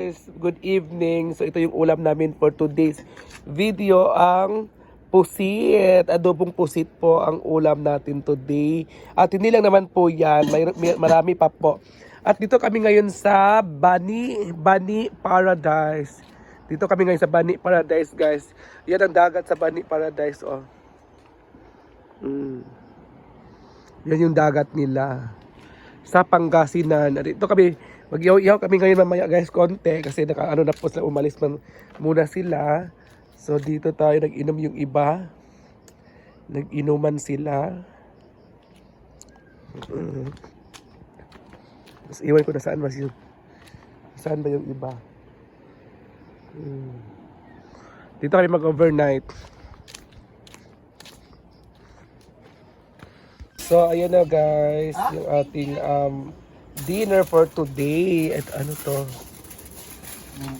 guys, good evening. So ito yung ulam namin for today's video ang pusit. Adobong pusit po ang ulam natin today. At hindi lang naman po yan, may, may- marami pa po. At dito kami ngayon sa Bani, Bani Paradise. Dito kami ngayon sa Bani Paradise guys. Yan ang dagat sa Bani Paradise oh. Mm. Yan yung dagat nila sa Pangasinan. At Ito kami, mag-ihaw kami ngayon mamaya guys konti kasi naka ano na po sila umalis man muna sila. So dito tayo nag-inom yung iba. Nag-inuman sila. Mm. Tapos iwan ko na saan ba yun. Saan ba yung iba? Mm. Dito kami mag-overnight. So, ayan na guys, yung ating um, dinner for today. At ano to?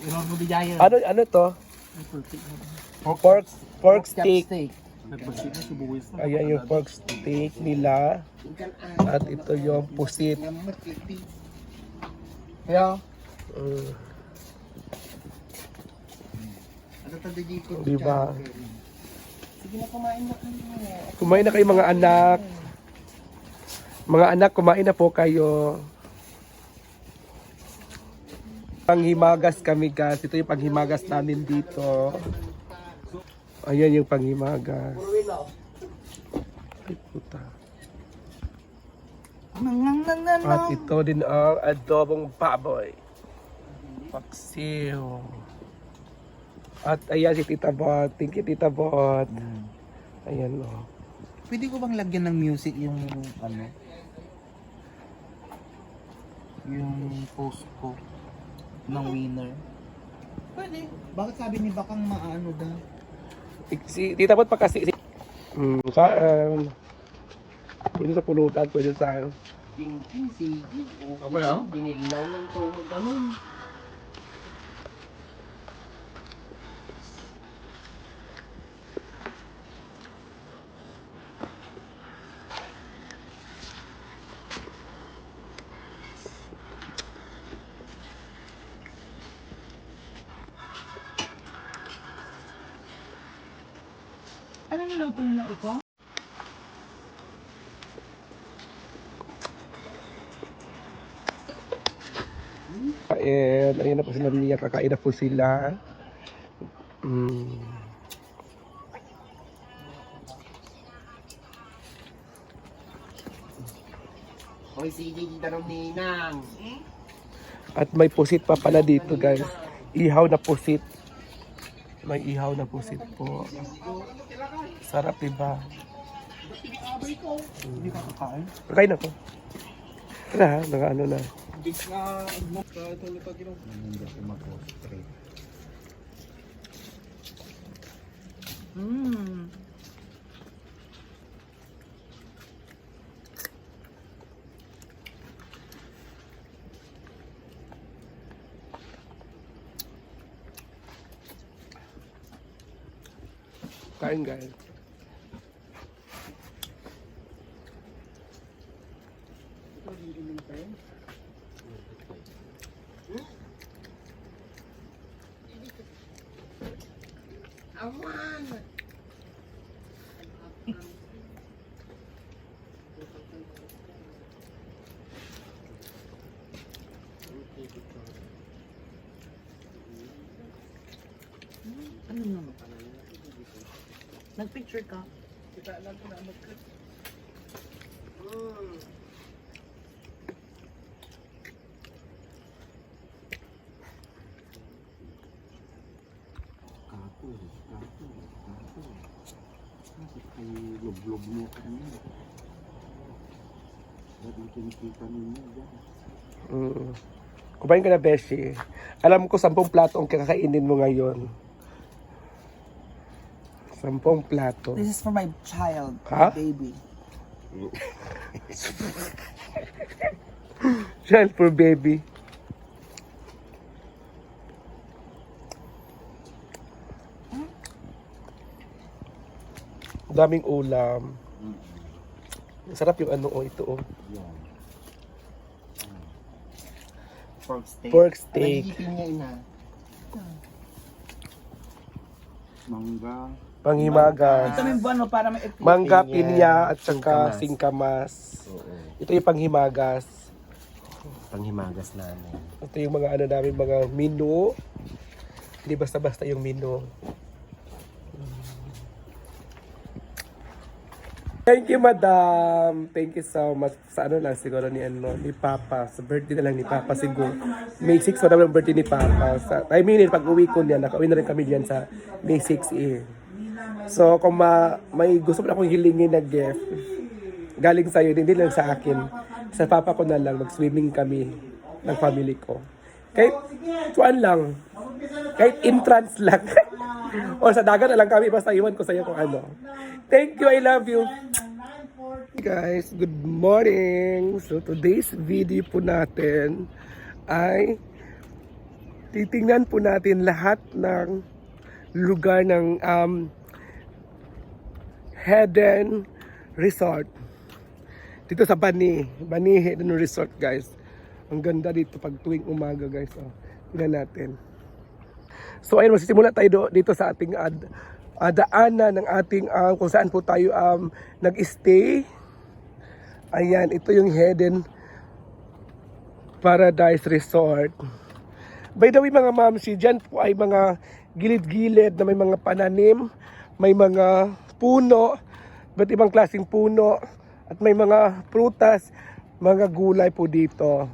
Inon mo bijaya. Ano ano to? Pork pork steak. Na subuwis na. Ayan yung pork steak nila. At ito yung pusit. Kaya, Mm, ano tanda dito? di ba? Sige na kumain na kayo. Kumain na kayo mga anak. Mga anak, kumain na po kayo. Panghimagas kami guys. Ito yung panghimagas namin dito. Ayan yung panghimagas. Ay, puta. At ito din ang adobong baboy. Paksiw. At ayan si Tita Bot. Thank you Tita Bot. Ayan oh. Pwede ko bang lagyan ng music yung ano? Yung post ko ng winner. Pwede. Bakit sabi ni Bakang maano daw? Si Tita Bot pa kasi si Hmm, sa um, pwede sa pulutan, pwede sa Ding ding sige. Ako na? Dinilaw ng tulog ganun. Niluto nila ito? kain. Ayan na po sila Mia, kakain na po sila. Mm. Hoy, sige, tanong ni Nang. At may pusit pa pala dito guys. Ihaw na pusit. May ihaw na pusit po. Sarap diba? Hindi ka kakain? Kakain ako. Tara naka ano na. Big na ano ka ito ulit pag ginawa. Hindi ako mag-concentrate. Hmm. Kain guys. Awan! Ano naman? Nag-picture ka? Kita lang ko na mag Kako, kako, kako. Bakit kayo log-log mo kami? Ba't ang kinikita ninyo dyan? Mm. Kumain ka na, Beshi. Alam ko, sampung plato ang kakainin mo ngayon. Sampung plato. This is for my child, Ha? my baby. Child for baby. Daming ulam. Sarap yung ano oh, ito oh. Yan. pork steak. Pork Ano steak. hihipin niya ina? Mangga. Panghimagas. Ito yung buwan para may Mangga, Pinya, at saka singkamas. Ito yung panghimagas. Panghimagas namin. Ito yung mga ano namin, mga menu. Hindi basta-basta yung menu. Thank you, madam. Thank you so much. Sa ano lang siguro ni ano, ni Papa. Sa birthday na lang ni Papa siguro. May 6 pa naman birthday ni Papa. Sa, I mean, pag uwi ko niya, nakauwi na rin kami diyan sa May 6 eh. So, kung ma, may gusto mo akong hilingin na gift, galing sa'yo, hindi lang sa akin. Sa papa ko na lang, mag-swimming kami ng family ko. Kahit, tuan lang. Kahit entrance lang. o sa dagat na lang kami, basta iwan ko sa'yo kung ano. Thank you, I love you. Hey guys, good morning. So today's video po natin ay titingnan po natin lahat ng lugar ng um, Heden Resort. Dito sa Bani. Bani Heden Resort guys. Ang ganda dito pag tuwing umaga guys. Oh, tingnan natin. So ayun, magsisimula tayo dito sa ating ad, ah, daanan ng ating ah, kung saan po tayo um, nag-stay. Ayan, ito yung Heden Paradise Resort. By the way mga ma'am, si dyan po ay mga gilid-gilid na may mga pananim, may mga puno, ba't ibang klaseng puno, at may mga prutas, mga gulay po dito.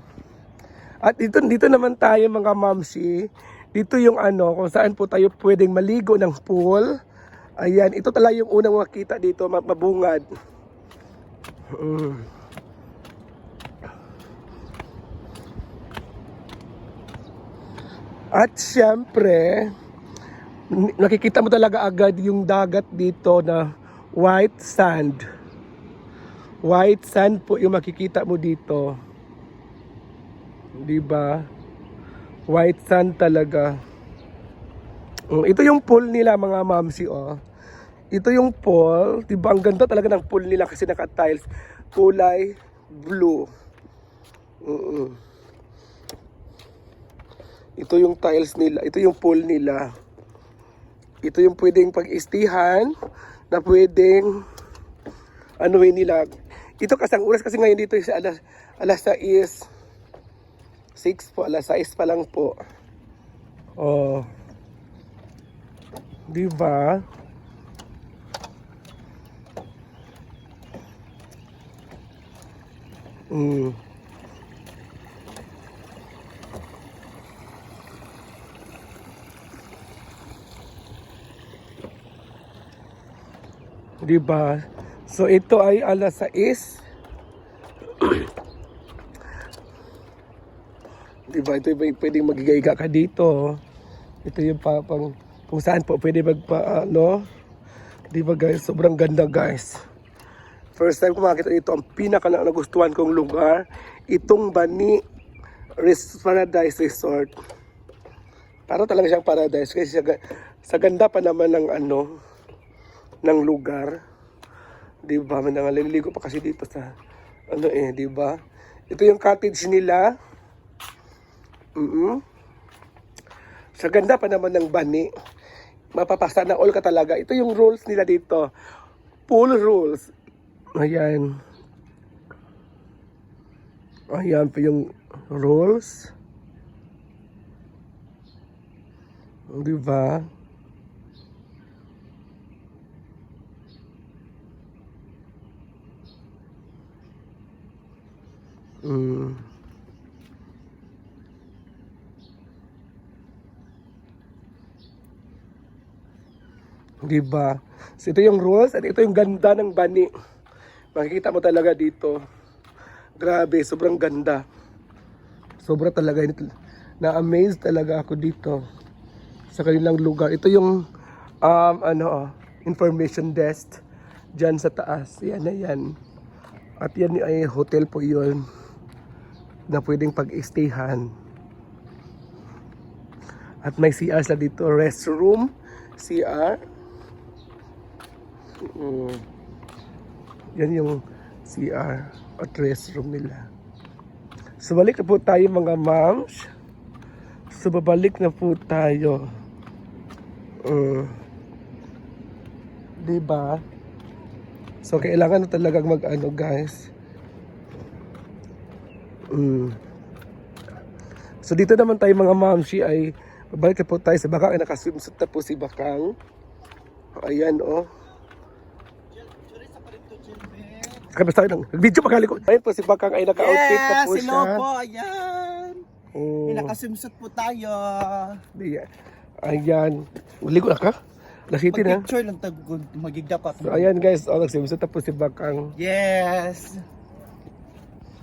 At dito, dito naman tayo mga mamsi. Dito yung ano, kung saan po tayo pwedeng maligo ng pool. Ayan, ito talaga yung unang makita dito, ma- mabungad. Mm. At syempre, n- nakikita mo talaga agad yung dagat dito na white sand. White sand po yung makikita mo dito. 'Di ba? White sand talaga. Mm, Ito yung pool nila mga mamsi oh. Ito yung pool, 'di ba? Ang ganda talaga ng pool nila kasi naka-tiles kulay blue. Mm. Ito yung tiles nila, ito yung pool nila. Ito yung pwedeng pag-istihan na pwedeng anuhin nila. Ito kasi ang oras kasi ngayon dito is alas alas 6 6 po, alas 6 pa lang po. Oh. Di ba? Mm. Di ba? So ito ay alas 6. Di ba? Ito yung pwedeng magigaiga ka dito. Ito yung pa, pang, kung saan po pwede magpa, ano. Di ba guys? Sobrang ganda guys. First time ko makita dito, ang pinaka na nagustuhan kong lugar, itong Bani Res Paradise Resort. Para talaga siyang paradise kasi sa, sa ganda pa naman ng ano, ng lugar. 'Di ba? May nangaliligo pa kasi dito sa ano eh, 'di ba? Ito yung cottage nila. Mm. Sa ganda pa naman ng bani. Mapapasa na all ka talaga. Ito yung rules nila dito. Pool rules. Ayan. Ayan po yung rules. Di ba? Mm. Di ba? So ito yung rules at ito yung ganda ng bani. Makikita mo talaga dito. Grabe, sobrang ganda. Sobra talaga. Na-amaze talaga ako dito sa kanilang lugar. Ito yung um, ano, oh, information desk dyan sa taas. Yan na yan. At yan ay hotel po yun na pwedeng pag-stayhan. At may CR sila dito. Restroom, CR. Mm. Yan yung CR at restroom nila. So balik na po tayo mga moms. So babalik na po tayo. Uh, diba? So kailangan na talagang mag ano guys. Mm. So dito naman tayo mga mamshi ay babalik na po tayo sa Bakang ay nakaswimsuit na po si Bakang. Ayan oh. Kami tayo ng video pakali ko. Ayun po si Bakang ay naka-outfit na po Yes, siya. hello po, ayan. Oh, May nakaswimsuit po tayo. di- ayan. Ligo na ka? Nasiti na. Pag-picture lang tag magigdapat. So ayan guys, oh, nagsimsot na po si Bakang. Yes.